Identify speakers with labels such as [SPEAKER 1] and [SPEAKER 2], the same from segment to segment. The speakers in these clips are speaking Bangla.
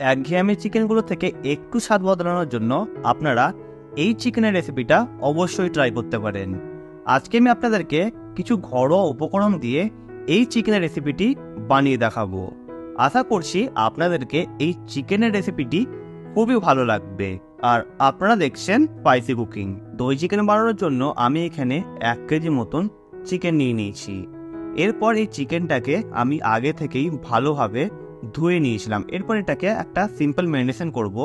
[SPEAKER 1] একঘেয়েমি চিকেনগুলো থেকে একটু স্বাদ বদলানোর জন্য আপনারা এই চিকেনের রেসিপিটা অবশ্যই ট্রাই করতে পারেন। আজকে আমি আপনাদেরকে কিছু ঘরোয়া উপকরণ দিয়ে এই চিকেনের রেসিপিটি বানিয়ে দেখাবো। আশা করছি আপনাদেরকে এই চিকেনের রেসিপিটি খুবই ভালো লাগবে। আর আপনারা দেখছেন স্পাইসি কুকিং দই চিকেন বানানোর জন্য আমি এখানে এক কেজি মতন চিকেন নিয়ে নিয়েছি। এরপর এই চিকেনটাকে আমি আগে থেকেই ভালোভাবে ধুয়ে নিয়েছিলাম। এরপর এটাকে একটা সিম্পল ম্যারিনেশন করব।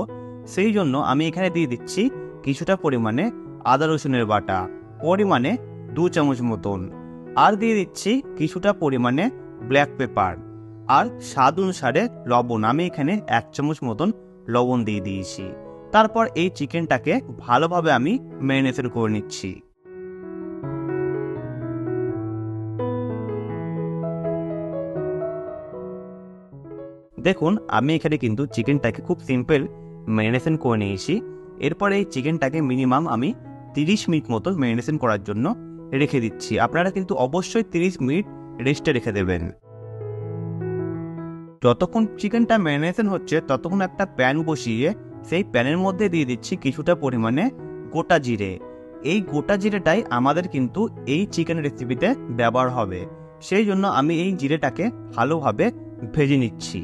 [SPEAKER 1] সেই জন্য আমি এখানে দিয়ে দিচ্ছি কিছুটা পরিমাণে আদা রসুনের বাটা, পরিমাণে দু চামচ মতন। আর দিয়ে দিচ্ছি কিছুটা পরিমাণে ব্ল্যাক পেপার আর স্বাদ অনুসারে লবণ, আমি এখানে এক চামচ মতন লবণ দিয়ে দিয়েছি। তারপর এই চিকেনটাকে ভালোভাবে আমি ম্যারিনেশন করে নিচ্ছি। দেখুন, আমি এখানে কিন্তু চিকেনটাকে খুব সিম্পল ম্যারিনেশন করে নিয়েছি। এরপর এই চিকেনটাকে মিনিমাম আমি তিরিশ মিনিট মতো ম্যারিনেশন করার জন্য রেখে দিচ্ছি। আপনারা কিন্তু অবশ্যই তিরিশ মিনিট রেস্টে রেখে দেবেন। যতক্ষণ চিকেনটা ম্যারিনেশন হচ্ছে, ততক্ষণ একটা প্যান বসিয়ে সেই প্যানের মধ্যে দিয়ে দিচ্ছি কিছুটা পরিমাণে গোটা জিরে। এই গোটা জিরেটাই আমাদের কিন্তু এই চিকেন রেসিপিতে ব্যবহার হবে। সেই জন্য আমি এই জিরেটাকে ভালোভাবে ভেজে নিচ্ছি।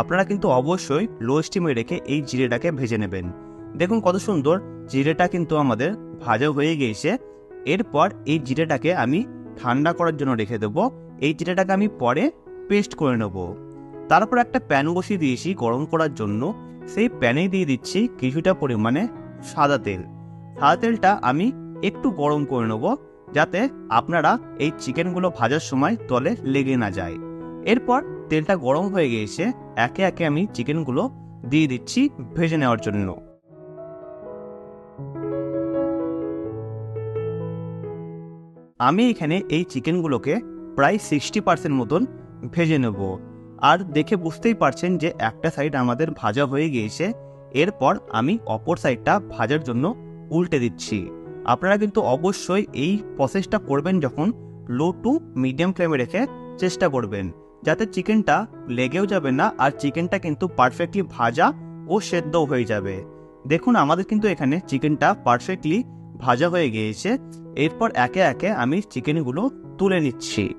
[SPEAKER 1] আপনারা কিন্তু অবশ্যই লো স্টিমে রেখে এই জিরেটাকে ভেজে নেবেন। দেখুন কত সুন্দর জিরেটা কিন্তু আমাদের ভাজা হয়ে গিয়েছে। এরপর এই জিরেটাকে আমি ঠান্ডা করার জন্য রেখে দেবো। এই জিরেটাকে আমি পরে পেস্ট করে নেব। তারপর একটা প্যান বসিয়ে দিয়েছি গরম করার জন্য। সেই প্যানে দিয়ে দিচ্ছি কিছুটা পরিমাণে সাদা তেল। সাদা তেলটা আমি একটু গরম করে নেব যাতে আপনারা এই চিকেনগুলো ভাজার সময় তলে লেগে না যায়। এরপর তেলটা গরম হয়ে গিয়েছে, একে একে আমি চিকেনগুলো দিয়ে দিচ্ছি ভেজে নেওয়ার জন্য। আমি এখানে এই চিকেনগুলোকে প্রায় সিক্সটি পার্সেন্ট মতন ভেজে নেব। আর দেখে বুঝতেই পারছেন যে একটা সাইড আমাদের ভাজা হয়ে গিয়েছে, এরপর আমি অপর সাইডটা ভাজার জন্য উল্টে দিচ্ছি। আপনারা কিন্তু অবশ্যই এই প্রসেসটা করবেন যখন লো টু মিডিয়াম ফ্লেমে রেখে চেষ্টা করবেন। যাতে চিকেনটা লেগেও যাবে না আর চিকেনটা কিন্তু পারফেক্টলি ভাজা ও সেদ্ধ হয়ে যাবে। দেখুন, আমাদের কিন্তু এখানে চিকেনটা পারফেক্টলি ভাজা হয়ে গিয়েছে। এরপর একে একে আমি চিকেনগুলো তুলে নিচ্ছি।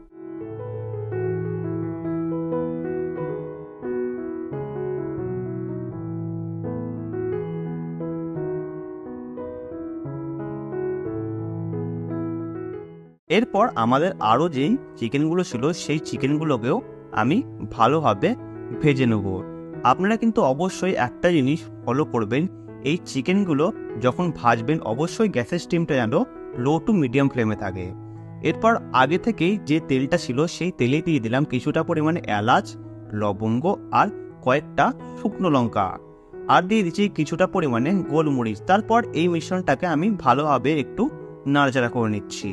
[SPEAKER 1] এরপর আমাদের আরও যেই চিকেনগুলো ছিল, সেই চিকেনগুলোকেও আমি ভালোভাবে ভেজে নেব। আপনারা কিন্তু অবশ্যই একটা জিনিস ফলো করবেন, এই চিকেনগুলো যখন ভাজবেন, অবশ্যই গ্যাসের স্টিমটা যেন লো টু মিডিয়াম ফ্লেমে থাকে। এরপর আগে থেকেই যে তেলটা ছিল, সেই তেলে দিয়ে দিলাম কিছুটা পরিমাণে এলাচ, লবঙ্গ আর কয়েকটা শুকনো লঙ্কা। আর দিয়ে দিচ্ছি কিছুটা পরিমাণে গোলমরিচ। তারপর এই মিশ্রণটাকে আমি ভালোভাবে একটু নাড়াচাড়া করে নিচ্ছি।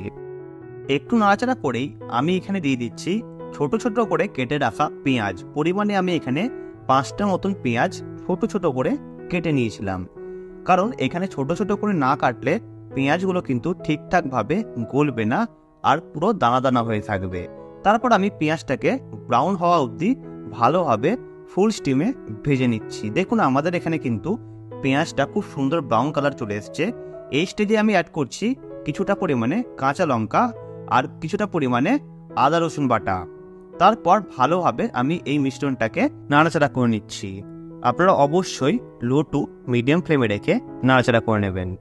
[SPEAKER 1] একটু নাড়াচাড়া করেই আমি এখানে দিয়ে দিচ্ছি ছোট ছোট করে কেটে রাখা পেঁয়াজ। পরিমাণে আমি এখানে পাঁচটা মতন পেঁয়াজ ছোট ছোট করে কেটে নিয়েছিলাম। কারণ এখানে ছোট ছোট করে না কাটলে পেঁয়াজগুলো কিন্তু ঠিকঠাকভাবে গলবে না আর পুরো দানা দানা হয়ে থাকবে। তারপর আমি পেঁয়াজটাকে ব্রাউন হওয়া অবধি ভালোভাবে ফুল স্টিমে ভেজে নিচ্ছি। দেখুন, আমাদের এখানে কিন্তু পেঁয়াজটা খুব সুন্দর ব্রাউন কালার চলে এসছে। এই স্টেজে আমি অ্যাড করছি কিছুটা পরিমাণে কাঁচা লঙ্কা আর কিছুটা পরিমাণে আদা রসুন বাটা। তারপর ভালোভাবে আমি এই মিশ্রণটাকে নাড়াচাড়া করে নিচ্ছি। আপনারা অবশ্যই লো টু মিডিয়াম ফ্লেমে রেখে নাড়াচাড়া করে নেবেন।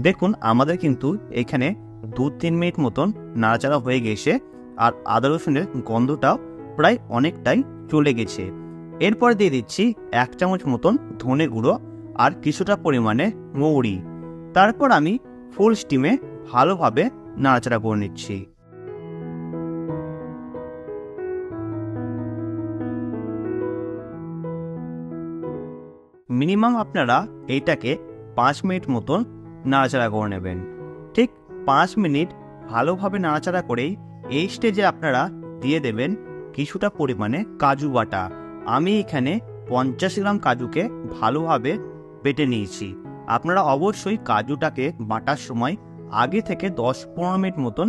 [SPEAKER 1] দেখুন, আমাদের কিন্তু এখানে দু তিন মিনিট মতন নাড়াচাড়া হয়ে গেছে আর আদা রসুনের গন্ধটাও প্রায় অনেকটাই চলে গেছে। এরপর দিয়ে দিচ্ছি এক চামচ মতন ধনে গুঁড়ো আর কিছুটা পরিমাণে মৌরি। তারপর আমি ফুল স্টিমে ভালোভাবে নাড়াচাড়া করে নিচ্ছি। মিনিমাম আপনারা এইটাকে পাঁচ মিনিট মতন নাড়াচাড়া করে নেবেন। ঠিক পাঁচ মিনিট ভালোভাবে নাড়াচাড়া করেই এই স্টেজে আপনারা দিয়ে দেবেন কিছুটা পরিমাণে কাজু বাটা। আমি এখানে পঞ্চাশ গ্রাম কাজুকে ভালোভাবে বেটে নিয়েছি। আপনারা অবশ্যই কাজুটাকে বাটার সময় আগে থেকে দশ পনেরো মিনিট মতন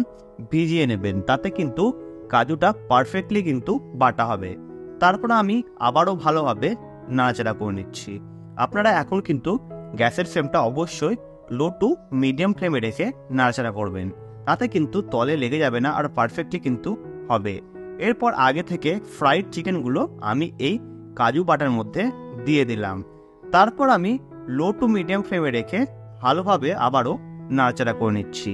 [SPEAKER 1] ভিজিয়ে নেবেন। তাতে কিন্তু কাজুটা পারফেক্টলি কিন্তু বাটা হবে। তারপর আমি আবারও ভালোভাবে নাড়াচাড়া করে নিচ্ছি। আপনারা এখন কিন্তু গ্যাসের ফ্লেমটা অবশ্যই লো টু মিডিয়াম ফ্লেমে রেখে নাড়াচাড়া করবেন। তাতে কিন্তু তলে লেগে যাবে না আর পারফেক্টলি কিন্তু হবে। এরপর আগে থেকে ফ্রাইড চিকেনগুলো আমি এই কাজু বাটার মধ্যে দিয়ে দিলাম। তারপর আমি লো টু মিডিয়াম ফ্লেমে রেখে ভালোভাবে আবারও নাড়াচাড়া করে নিচ্ছি।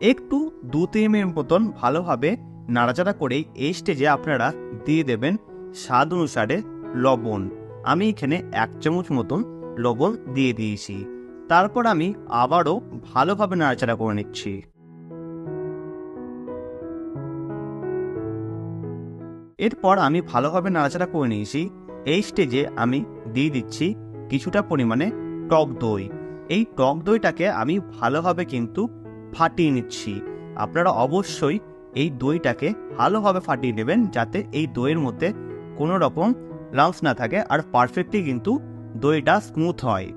[SPEAKER 1] একটু দু তিন মিনিট মতন ভালোভাবে নাড়াচাড়া করেই এই স্টেজে আপনারা দিয়ে দেবেন স্বাদ অনুসারে লবণ। আমি এখানে এক চামচ মতন লবণ দিয়ে দিয়েছি। তারপর আমি আবারও ভালোভাবে নাড়াচাড়া করে নিচ্ছি। এরপর আমি ভালোভাবে নাড়াচাড়া করে নিয়েছি। এই স্টেজে আমি দিয়ে দিচ্ছি কিছুটা পরিমাণে টক দই। এই টক দইটাকে আমি ভালোভাবে কিন্তু ফাটিয়ে নিচ্ছি। আপনারা অবশ্যই এই দইটাকে ভালোভাবে ফাটিয়ে নেবেন যাতে এই দইয়ের মধ্যে কোনো রকম লাংস না থাকে আর পারফেক্টলি কিন্তু দইটা স্মুথ হয়।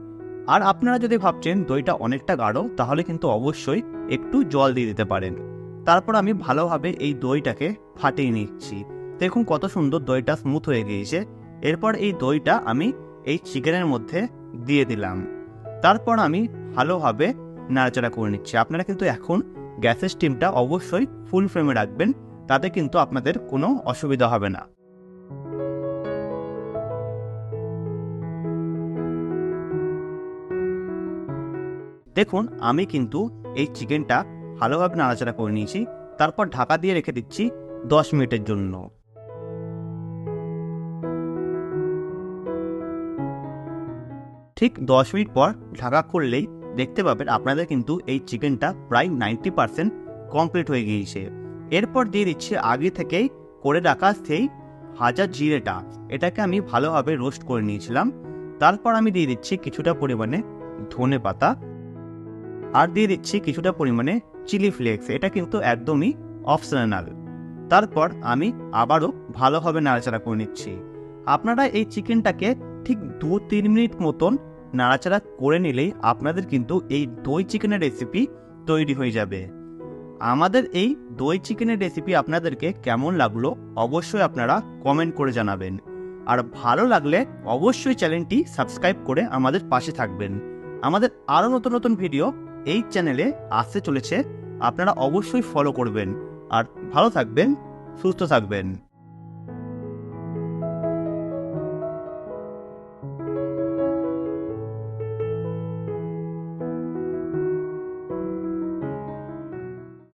[SPEAKER 1] আর আপনারা যদি ভাবছেন দইটা অনেকটা গাঢ়, তাহলে কিন্তু অবশ্যই একটু জল দিয়ে দিতে পারেন। তারপর আমি ভালোভাবে এই দইটাকে ফাটিয়ে নিচ্ছি। দেখুন কত সুন্দর দইটা স্মুথ হয়ে গিয়েছে। এরপর এই দইটা আমি এই চিকেনের মধ্যে দিয়ে দিলাম। তারপর আমি ভালোভাবে নাড়াচাড়া করে নিচ্ছি। আপনারা কিন্তু এখন গ্যাসের স্টিমটা অবশ্যই ফুল ফ্লেমে রাখবেন, তাতে কিন্তু আপনাদের কোনো অসুবিধা হবে না। দেখুন, আমি কিন্তু এই চিকেনটা ভালোভাবে নাড়াচাড়া করে নিয়েছি। তারপর ঢাকা দিয়ে রেখে দিচ্ছি দশ মিনিটের জন্য। ঠিক দশ মিনিট পর ঢাকা খুললেই দেখতে পাবেন আপনাদের কিন্তু এই চিকেনটা প্রায় নাইনটি পার্সেন্ট কমপ্লিট হয়ে গিয়েছে। এরপর দিয়ে দিচ্ছি আগে থেকেই করে রাখা সেই ভাজা জিরেটা। এটাকে আমি ভালোভাবে রোস্ট করে নিয়েছিলাম। তারপর আমি দিয়ে দিচ্ছি কিছুটা পরিমাণে ধনে পাতা। আর দিয়ে দিচ্ছি কিছুটা পরিমাণে চিলি ফ্লেক্স এটা কিন্তু একদমই অপশনাল তারপর আমি আবারও ভালোভাবে নাড়াচাড়া করে নিচ্ছি। আপনারা এই চিকেনটাকে ঠিক দু তিন মিনিট মতন নাড়াচাড়া করে নিলেই আপনাদের কিন্তু এই দই চিকেনের রেসিপি তৈরি হয়ে যাবে। আমাদের এই দই চিকেনের রেসিপি আপনাদেরকে কেমন লাগল অবশ্যই আপনারা কমেন্ট করে জানাবেন। আর ভালো লাগলে অবশ্যই চ্যানেলটি সাবস্ক্রাইব করে আমাদের পাশে থাকবেন। আমাদের আরও নতুন নতুন ভিডিও এই চ্যানেলে আসতে চলেছে। আপনারা অবশ্যই ফলো করবেন। আর ভালো থাকবেন, সুস্থ থাকবেন।